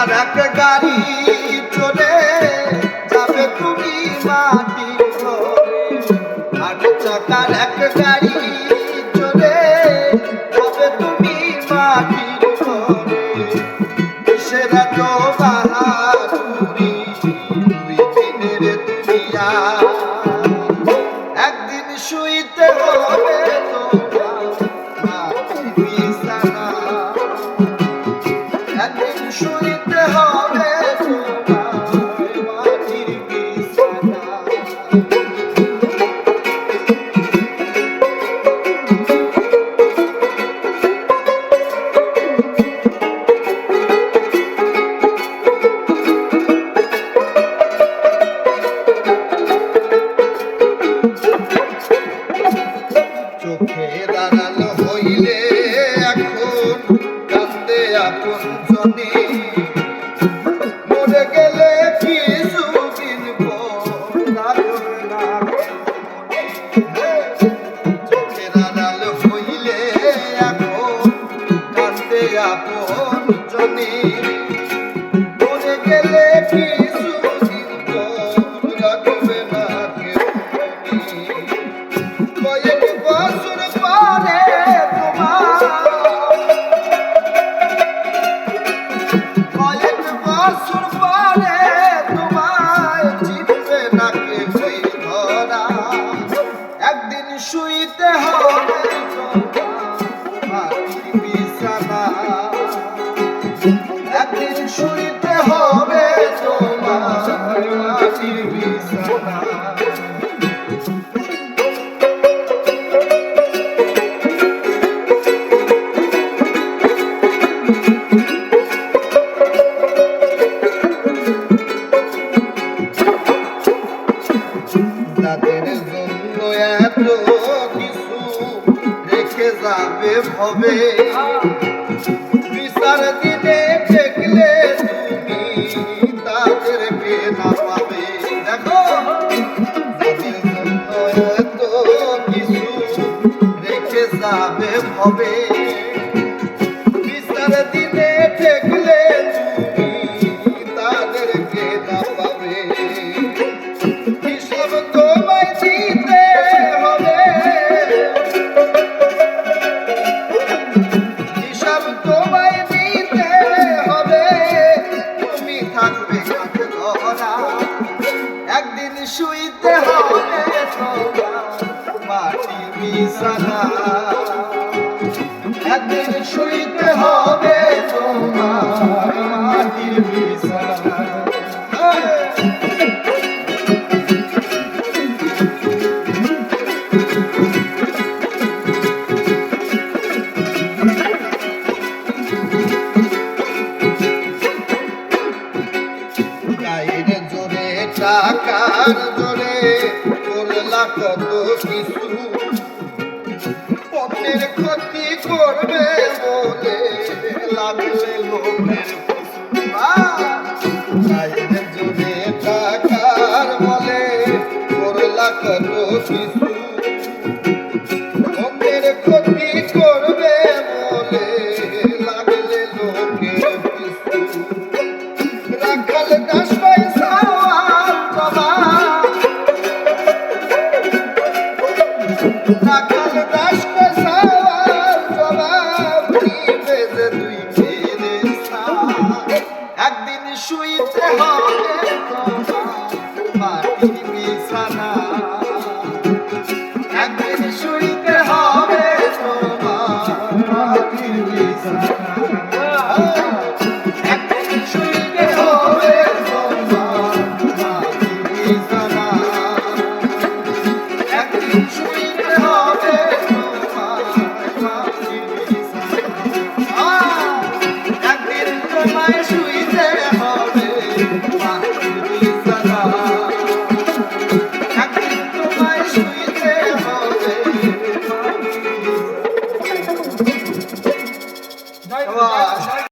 চাকার এক গাড়ি চলে যাবে তুমি ঘরে। আট চাকার এক গাড়ি চলে যাবে তুমি দুনিয়া? একদিন শুইতে হবে কান্দে আপন জনে মরে গেলে কিছুদিন পর রাখবে না মনে। চোখে দাঁড়াল হইলে এখন কান্দে আপন জনে ধরা। একদিন শুইতে হবে বিছানা। তাদের জন্য এত কিছু রেখে যাবে ভবে। বিচার দিনে দেখলে তুমি তাদেরকে না পাবে। দেখো তাদের এত কিছু রেখে যাবে ভবে। বিচার দিনে দেখলে থাকবে ধরা একদিন শুইতে হবে মাটির একদিন শুইতে হবে জোরে করলা কত টাকা